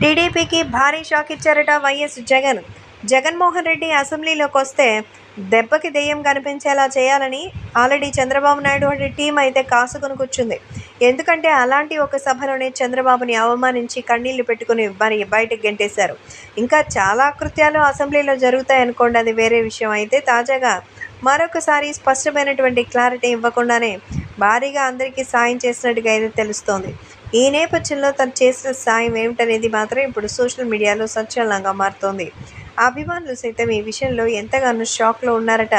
టీడీపీకి భారీ షాక్ ఇచ్చారట వైఎస్ జగన్. జగన్మోహన్ రెడ్డి అసెంబ్లీలోకి వస్తే దెబ్బకి దెయ్యం కనిపించేలా చేయాలని ఆల్రెడీ చంద్రబాబు నాయుడు వంటి టీం అయితే కాసుకొని కూర్చుంది. ఎందుకంటే అలాంటి ఒక సభలోనే చంద్రబాబుని అవమానించి కన్నీళ్ళు పెట్టుకుని మరి బయటకు గెంటేశారు. ఇంకా చాలా కృత్యాలు అసెంబ్లీలో జరుగుతాయనుకోండి అది వేరే విషయం. అయితే తాజాగా మరొకసారి స్పష్టమైనటువంటి క్లారిటీ ఇవ్వకుండానే భారీగా అందరికీ సాయం చేసినట్టుగా అయితే తెలుస్తోంది. ఈ నేపథ్యంలో తను చేసిన సాయం ఏమిటనేది మాత్రం ఇప్పుడు సోషల్ మీడియాలో సంచలనంగా మారుతోంది. అభిమానులు సైతం ఈ విషయంలో ఎంతగానో షాక్లో ఉన్నారట.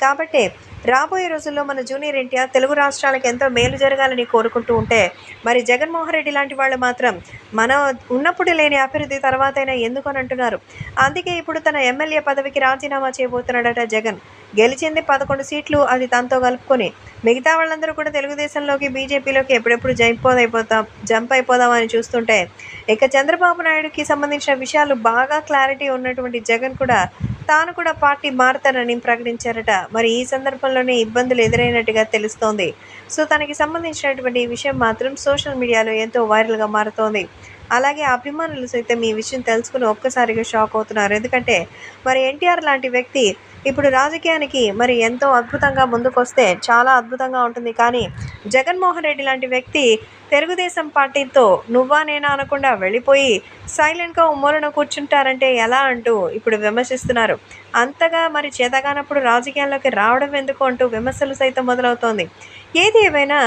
కాబట్టే రాబోయే రోజుల్లో మన జూనియర్ ఎన్టీఆర్ తెలుగు రాష్ట్రాలకు ఎంతో మేలు జరగాలని కోరుకుంటూ ఉంటే మరి జగన్మోహన్ రెడ్డి లాంటి వాళ్ళు మాత్రం మన ఉన్నప్పుడు లేని అభివృద్ధి తర్వాతైనా ఎందుకు అని అంటున్నారు. అందుకే ఇప్పుడు తన ఎమ్మెల్యే పదవికి రాజీనామా చేయబోతున్నాడట జగన్. గెలిచింది పదకొండు సీట్లు అది తనతో కలుపుకొని. మిగతా వాళ్ళందరూ కూడా తెలుగుదేశంలోకి బీజేపీలోకి ఎప్పుడెప్పుడు జంప్ అయిపోతాం జంప్ అయిపోదామని చూస్తుంటే ఇక చంద్రబాబు నాయుడుకి సంబంధించిన విషయాలు బాగా క్లారిటీ ఉన్నటువంటి జగన్ కూడా తాను కూడా పార్టీ మారుతానని ప్రకటించారట. మరి ఈ సందర్భంలోనే ఇబ్బందులు ఎదురైనట్టుగా తెలుస్తోంది. సో తనకి సంబంధించినటువంటి ఈ విషయం మాత్రం సోషల్ మీడియాలో ఎంతో వైరల్గా మారుతోంది. అలాగే అభిమానులు సైతం ఈ విషయం తెలుసుకుని ఒక్కసారిగా షాక్ అవుతున్నారు. ఎందుకంటే మరి ఎన్టీఆర్ లాంటి వ్యక్తి ఇప్పుడు రాజకీయానికి మరి ఎంతో అద్భుతంగా ముందుకొస్తే చాలా అద్భుతంగా ఉంటుంది. కానీ జగన్మోహన్ రెడ్డి లాంటి వ్యక్తి తెలుగుదేశం పార్టీతో నువ్వా నేనా అనకుండా వెళ్ళిపోయి సైలెంట్గా ఉమ్మలన కూర్చుంటారంటే ఎలా అంటూ ఇప్పుడు విమర్శిస్తున్నారు. అంతగా మరి చేతగానప్పుడు రాజకీయాల్లోకి రావడం ఎందుకు అంటూ విమర్శలు సైతం మొదలవుతోంది. ఏది ఏమైనా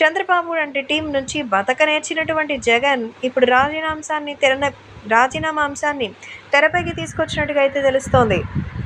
చంద్రబాబు వంటి టీం నుంచి బతక నేర్చినటువంటి జగన్ ఇప్పుడు రాజీనాంశాన్ని తెరన రాజీనామా అంశాన్ని తెరపైకి తీసుకొచ్చినట్టుగా అయితే తెలుస్తోంది.